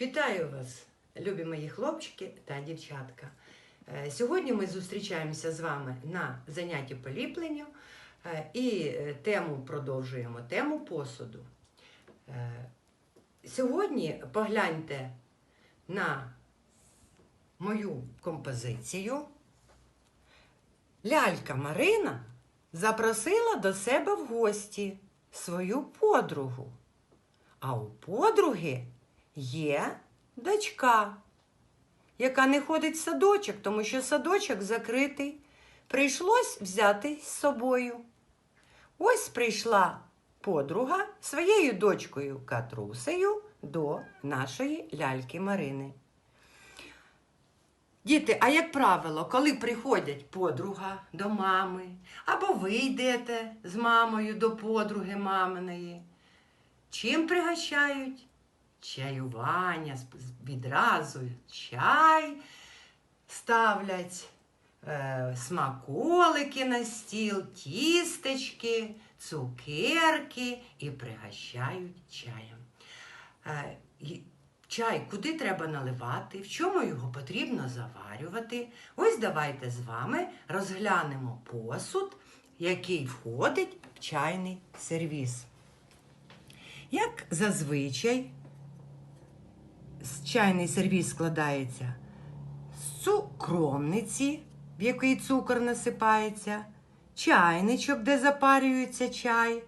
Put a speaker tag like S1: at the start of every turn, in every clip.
S1: Вітаю вас, любі мої хлопчики та дівчатка. Е, Сьогодні ми зустрічаємося з вами на занятті по ліпленню е, і е, тему продовжуємо тему посуду. Сьогодні погляньте на мою композицію. Лялька Марина запросила до себе в гості свою подругу. А у подруги є дочка, яка не ходить в садочок, тому що садочок закритий. Прийшлось взяти з собою. Ось прийшла подруга своєю дочкою Катрусею до нашої ляльки Марини. Діти, а як правило, коли приходять подруга до мами, або ви йдете з мамою до подруги маминої, чим пригощають? Чаювання відразу чай ставлять, е, смаколики на стіл, тістечки, цукерки і пригощають чаєм. Е, Чай куди треба наливати, в чому його потрібно заварювати. Ось давайте з вами розглянемо посуд, який входить в чайний сервіз. Як зазвичай, чайний сервіз складається з цукромниці, в який цукор насипається, чайничок, де запарюється чай,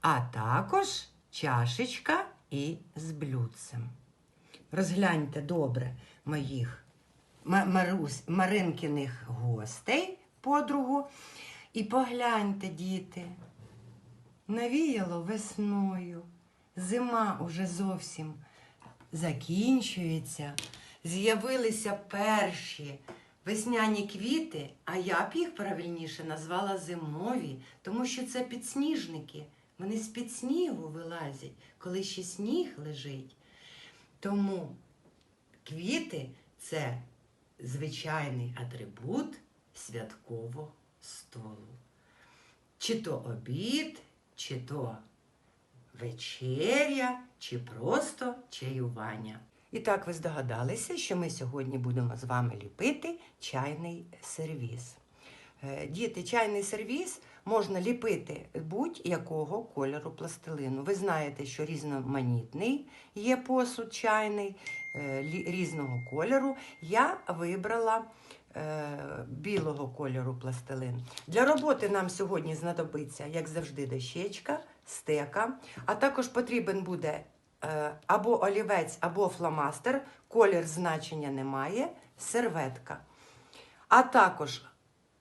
S1: а також чашечка і з блюдцем. Розгляньте добре моїх Ма- Марусь, Маринкиних гостей, подругу, і погляньте, діти, навіяло весною. Зима уже зовсім закінчується. З'явилися перші весняні квіти, а я б їх правильніше назвала зимові, тому що це підсніжники. Вони з-під снігу вилазять, коли ще сніг лежить. Тому квіти це звичайний атрибут святкового столу. Чи то обід, чи то вечеря, чи просто чаювання. І так ви здогадалися, що ми сьогодні будемо з вами ліпити чайний сервіз. Е, Діти, чайний сервіз можна ліпити будь-якого кольору пластилину. Ви знаєте, що різноманітний є посуд чайний е, різного кольору. Я вибрала е, білого кольору пластилин. Для роботи нам сьогодні знадобиться, як завжди, дощечка, стека, а також потрібен буде е, або олівець, або фломастер. Колір значення немає, серветка. А також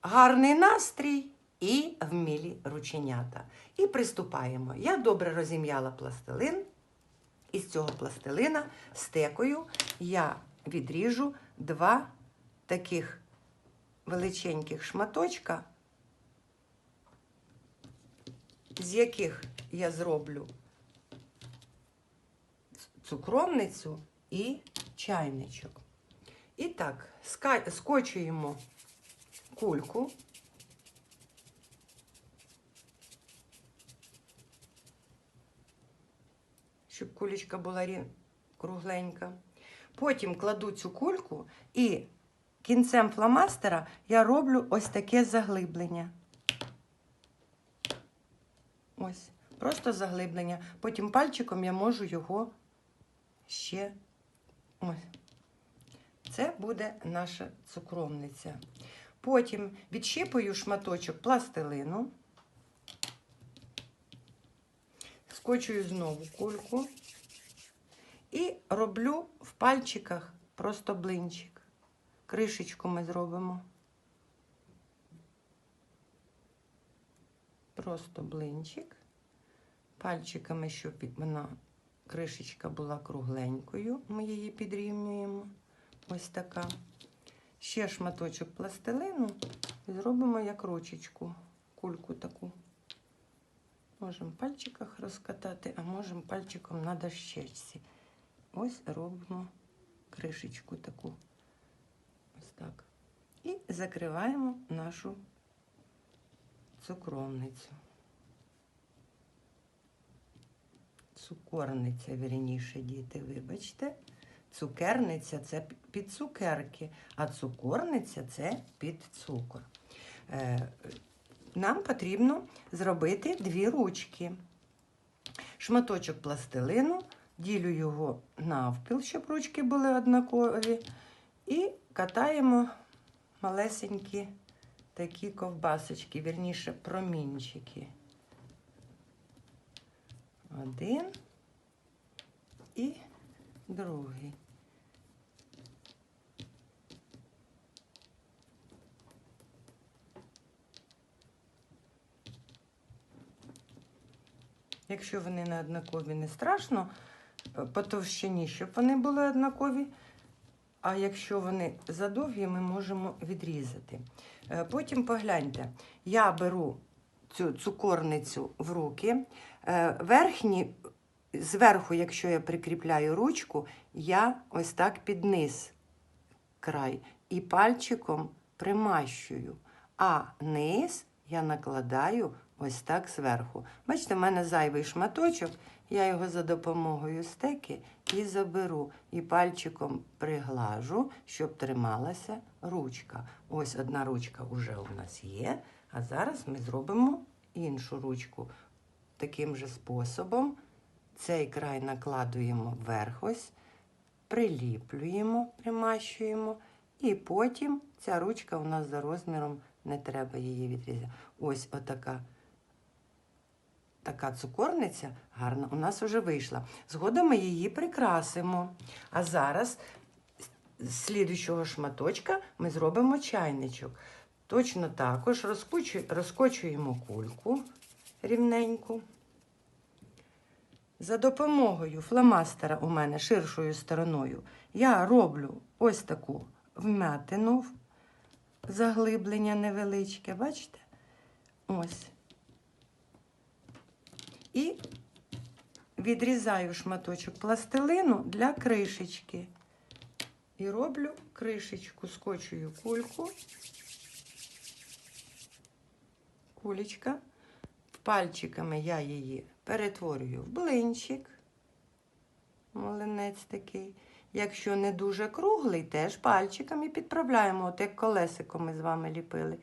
S1: гарний настрій і вмілі рученята. І приступаємо. Я добре розім'яла пластилин. І з цього пластилина стекою я відріжу два таких величеньких шматочка, з яких я зроблю цукровницю і чайничок. І так, скочуємо кульку. Щоб кулечка була кругленька. Потім кладу цю кульку і кінцем фломастера я роблю ось таке заглиблення. Ось, просто заглиблення. Потім пальчиком я можу його ще ось. Це буде наша цукровниця. Потім відщипую шматочок пластилину, скочую знову кульку і роблю в пальчиках просто блинчик. Кришечку ми зробимо. Просто блинчик. Пальчиками, щоб вона кришечка була кругленькою, ми її підрівнюємо. Ось така. Ще шматочок пластилину і зробимо як ручечку, кульку таку. Можемо в пальчиках розкатати, а можемо пальчиком на дощечці. Ось робимо кришечку таку. Ось так. І закриваємо нашу цукровницю. Цукорниця, вірніше, діти, вибачте. Цукерниця це під цукерки, а цукорниця це під цукор. Е, Нам потрібно зробити дві ручки. Шматочок пластилину, ділю його навпіл, щоб ручки були однакові, і катаємо малесенькі такі ковбасочки, вірніше промінчики. Один і другий. Якщо вони не однакові, не страшно, е, по товщині, щоб вони були однакові. А якщо вони задовгі, ми можемо відрізати. Е, Потім погляньте, я беру цю цукорницю в руки. Е, Верхні, зверху, якщо я прикріпляю ручку, я ось так під низ край і пальчиком примащую, а низ я накладаю ось так зверху. Бачите, в мене зайвий шматочок, я його за допомогою стеки і заберу, і пальчиком приглажу, щоб трималася ручка. Ось одна ручка вже у нас є, а зараз ми зробимо іншу ручку. Таким же способом цей край накладуємо вверх ось, приліплюємо, примащуємо, і потім ця ручка у нас за розміром не треба її відрізати. Ось отака така цукорниця гарна у нас вже вийшла. Згодом ми її прикрасимо. А зараз з слідуючого шматочка ми зробимо чайничок. Точно також розкочуємо кульку рівненьку. За допомогою фломастера у мене ширшою стороною я роблю ось таку вмятину, заглиблення невеличке, бачите? Ось. І відрізаю шматочок пластилину для кришечки. І роблю кришечку, скочую кульку. Кулечка. Пальчиками я її перетворюю в блинчик. Млинець такий. Якщо не дуже круглий, теж пальчиками підправляємо, от як колесиком ми з вами ліпили.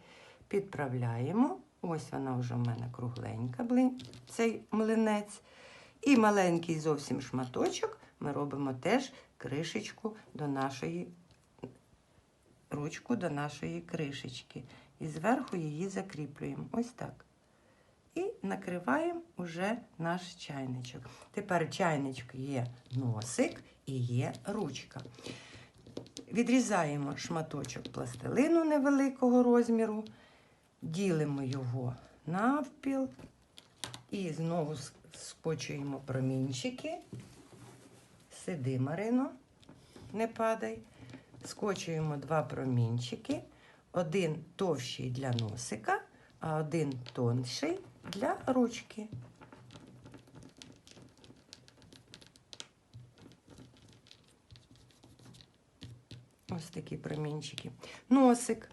S1: Підправляємо. Ось вона вже в мене кругленька, цей млинець. І маленький зовсім шматочок ми робимо теж кришечку до нашої ручку до нашої кришечки. І зверху її закріплюємо. Ось так. І накриваємо уже наш чайничок. Тепер чайничок є носик і є ручка. Відрізаємо шматочок пластилину невеликого розміру, ділимо його навпіл і знову скочуємо промінчики. Сиди, Марино, не падай. Скочуємо два промінчики, один товщий для носика, а один тонший для ручки. Ось такі промінчики. Носик.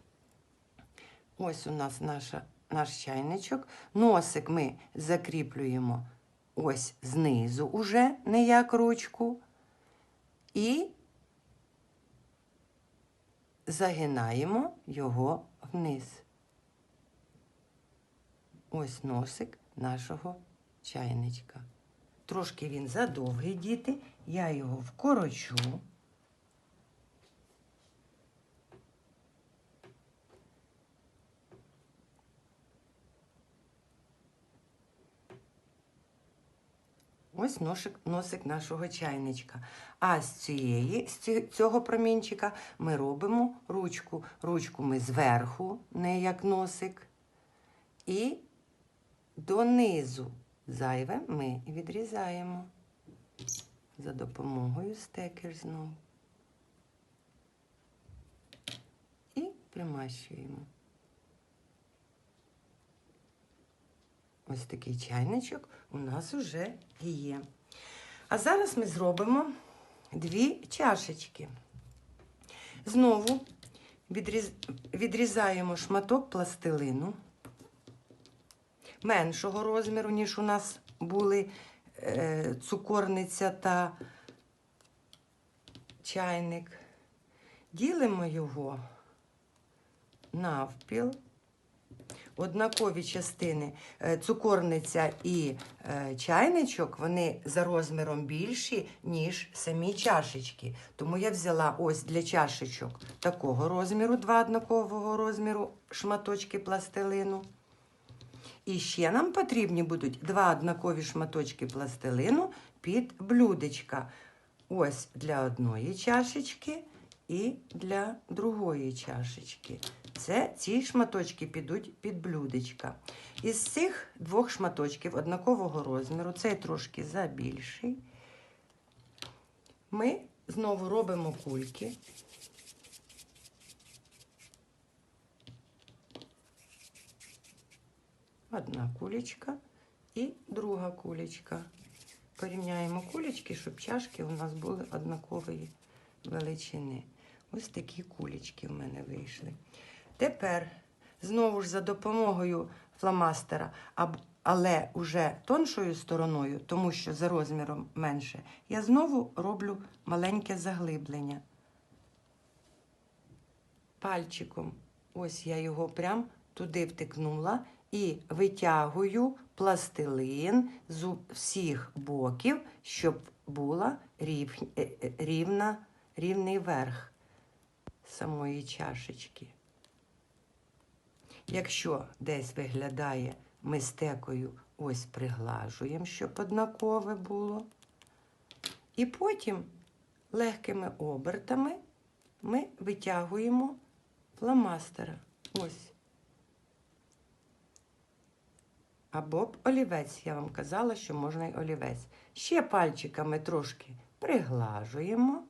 S1: Ось у нас наша, наш чайничок. Носик ми закріплюємо ось знизу уже, не як ручку. І загинаємо його вниз. Ось носик нашого чайничка. Трошки він задовгий, діти. Я його вкорочу. Ось носик, носик нашого чайничка. А з цієї, з цього промінчика ми робимо ручку. Ручку ми зверху, не як носик. І донизу зайве ми відрізаємо за допомогою стекер знову. І примащуємо. Ось такий чайничок у нас уже є. А зараз ми зробимо дві чашечки. Знову відрізаємо шматок пластилину меншого розміру, ніж у нас були е, цукорниця та чайник, ділимо його навпіл. Однакові частини е, цукорниця і е, чайничок, вони за розміром більші, ніж самі чашечки. Тому я взяла ось для чашечок такого розміру, два однакового розміру шматочки пластилину. І ще нам потрібні будуть два однакові шматочки пластилину під блюдечка. Ось для одної чашечки і для другої чашечки. Це ці шматочки підуть під блюдечка. Із цих двох шматочків однакового розміру, цей трошки забільший, ми знову робимо кульки. Одна кулечка і друга кулечка. Порівняємо кулечки, щоб чашки у нас були однакової величини. Ось такі кулечки в мене вийшли. Тепер знову ж за допомогою фломастера, але уже тоншою стороною, тому що за розміром менше, я знову роблю маленьке заглиблення. Пальчиком, ось я його прям туди втикнула і витягую пластилин з у- всіх боків, щоб була е, е, рівна, рівний верх самої чашечки. Якщо десь виглядає, ми стекою ось приглажуємо, щоб однакове було. І потім легкими обертами ми витягуємо фломастера. Ось. Або б олівець, я вам казала, що можна й олівець. Ще пальчиками трошки приглажуємо.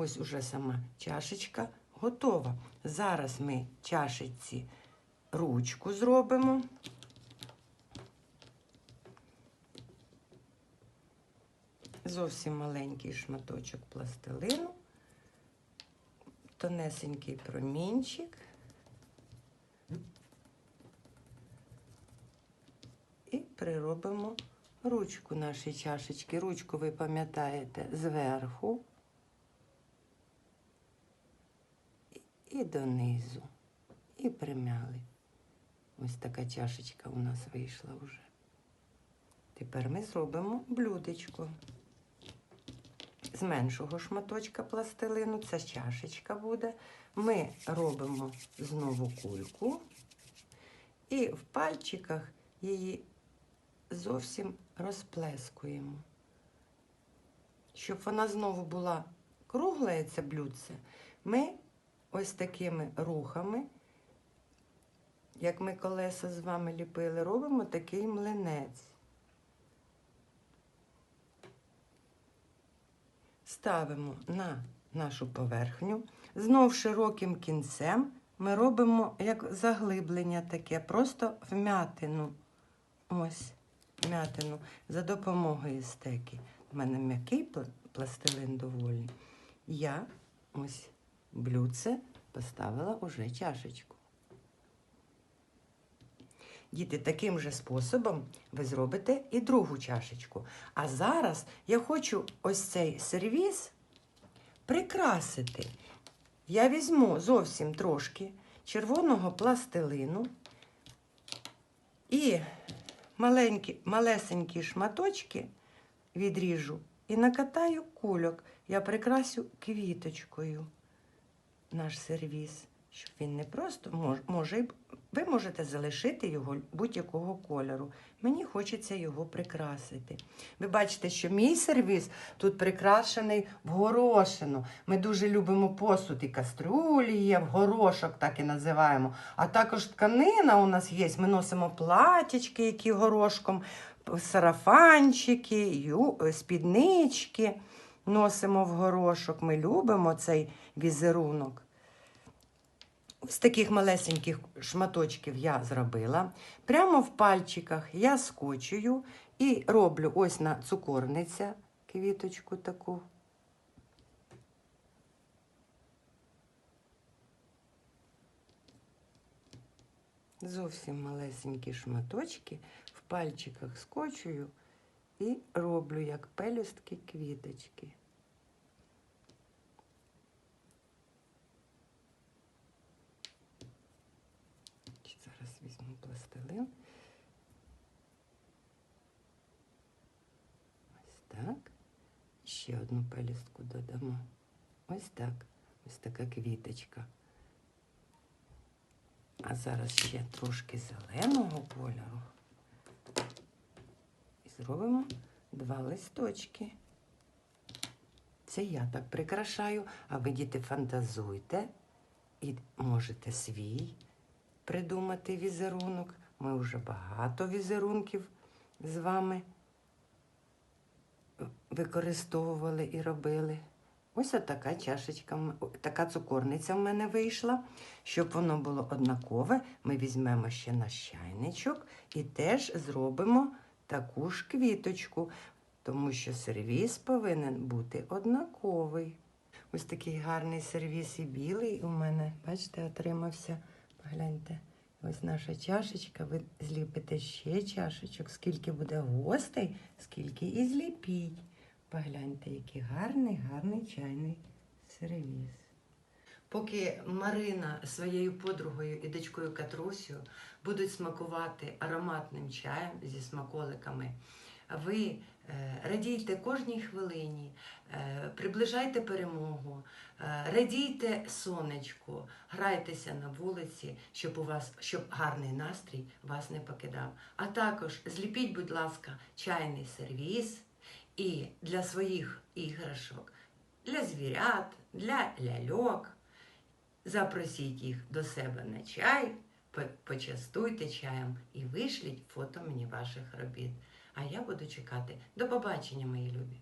S1: Ось уже сама чашечка готова. Зараз ми чашечці ручку зробимо. Зовсім маленький шматочок пластилину, тонесенький промінчик. І приробимо ручку нашої чашечки. Ручку ви пам'ятаєте зверху і донизу. І примяли. Ось така чашечка у нас вийшла вже. Тепер ми зробимо блюдечко. З меншого шматочка пластилину, це чашечка буде. Ми робимо знову кульку і в пальчиках її зовсім розплескуємо. Щоб вона знову була кругла, ця блюдце, ми ось такими рухами, як ми колеса з вами ліпили, робимо такий млинець. Ставимо на нашу поверхню. Знов широким кінцем ми робимо як заглиблення таке, просто вмятину. Ось, вмятину за допомогою стеки. У мене м'який пластилин доволі. Я ось блюдце поставила уже чашечку. Діти, таким же способом ви зробите і другу чашечку. А зараз я хочу ось цей сервіс прикрасити. Я візьму зовсім трошки червоного пластилину і маленькі, малесенькі шматочки відріжу і накатаю кульок. Я прикрасю квіточкою наш сервіс, щоб він не просто мож, може, ви можете залишити його будь-якого кольору. Мені хочеться його прикрасити. Ви бачите, що мій сервіс тут прикрашений в горошину. Ми дуже любимо посуд і кастрюлі є, в горошок так і називаємо. А також тканина у нас є. Ми носимо платячки, які горошком, сарафанчики, е, спіднички носимо в горошок. Ми любимо цей візерунок. Ось таких малесеньких шматочків я зробила. Прямо в пальчиках я скочую і роблю ось на цукорниця квіточку таку. Зовсім малесенькі шматочки в пальчиках скочую і роблю як пелюстки квіточки. Зараз візьму пластилин. Ось так. Ще одну пелюстку додамо. Ось так. Ось така квіточка. А зараз ще трошки зеленого кольору. Зробимо два листочки. Це я так прикрашаю, а ви, діти, фантазуйте і можете свій придумати візерунок. Ми вже багато візерунків з вами використовували і робили. Ось така чашечка, така цукорниця в мене вийшла. Щоб воно було однакове, ми візьмемо ще наш чайничок і теж зробимо таку ж квіточку, тому що сервіс повинен бути однаковий. Ось такий гарний сервіс і білий у мене, бачите, отримався. Погляньте, ось наша чашечка. Ви зліпите ще чашечок. Скільки буде гостей, скільки і зліпіть. Погляньте, який гарний, гарний чайний сервіс. Поки Марина своєю подругою і дочкою Катрусю будуть смакувати ароматним чаєм зі смаколиками, ви е, радійте кожній хвилині, е, приближайте перемогу, е, радійте сонечку, грайтеся на вулиці, щоб у вас щоб гарний настрій вас не покидав. А також зліпіть, будь ласка, чайний сервіс і для своїх іграшок, для звірят, для ляльок. Запросіть їх до себе на чай, почастуйте чаєм і вишліть фото мені ваших робіт. А я буду чекати. До побачення, мої любі!